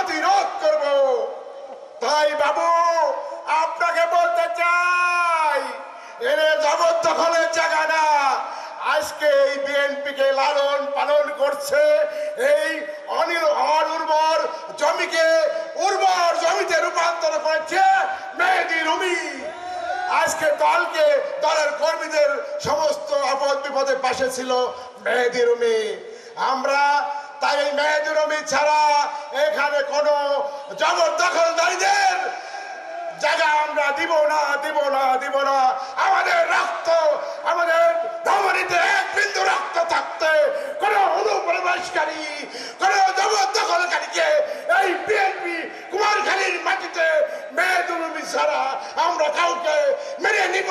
প্রতিরোধ করব। তাই বাবু, আপনাকে বলতে চাই, এর জবরদখলের জায়গা না। আজকে এই বিএনপিকে লালন পালন করছে এই অনির অনুর্বর জমিকে উর্বর জমিতে রূপান্তর করেছে মেহেদি রুমি। আজকে দলকে, দলের কর্মীদের সমস্ত আপদ বিপদে পাশে ছিল মেহেদি রুমি। আমরা তাই এই মেহেদি রুমি ছাড়া এখানে কোনো জবরদখলদারীদের জায়গা আমরা দিব না দিব না দিব না। আমাদের রক্ত, আমাদের ধমনীতে এক বিন্দু রক্ত থাকতে কোন অনুপ্রবেশকারী কোন জবরদখলকারীকে এই বিএনপি কুমারখালীর মাটিতে মেয়েদুলুমি ছাড়া আমরা কাউকে মেনে নিব